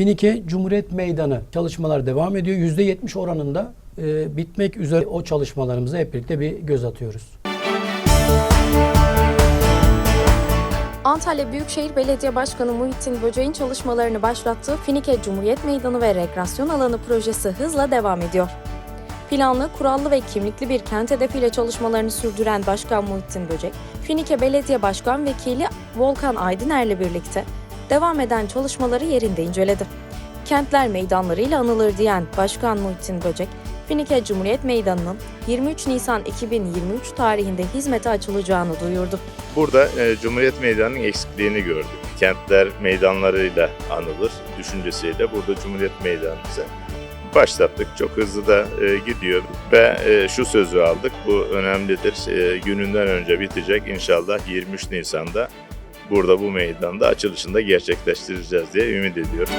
Finike Cumhuriyet Meydanı çalışmalar devam ediyor. %70 oranında e, bitmek üzere o çalışmalarımıza hep birlikte bir göz atıyoruz. Antalya Büyükşehir Belediye Başkanı Muhittin Böceğin çalışmalarını başlattığı Finike Cumhuriyet Meydanı ve Rekreasyon Alanı projesi hızla devam ediyor. Planlı, kurallı ve kimlikli bir kent hedefiyle çalışmalarını sürdüren Başkan Muhittin Böcek, Finike Belediye Başkan Vekili Volkan Aydıner'le birlikte devam eden çalışmaları yerinde inceledi. Kentler meydanlarıyla anılır diyen Başkan Muhittin Böcek, Finike Cumhuriyet Meydanı'nın 23 Nisan 2023 tarihinde hizmete açılacağını duyurdu. Burada e, Cumhuriyet Meydanı'nın eksikliğini gördük. Kentler meydanlarıyla anılır düşüncesiyle burada Cumhuriyet Meydanı'nı başlattık. Çok hızlı da e, gidiyor ve e, şu sözü aldık. Bu önemlidir. E, gününden önce bitecek. İnşallah 23 Nisan'da burada bu meydanda açılışında gerçekleştireceğiz diye ümit ediyorum.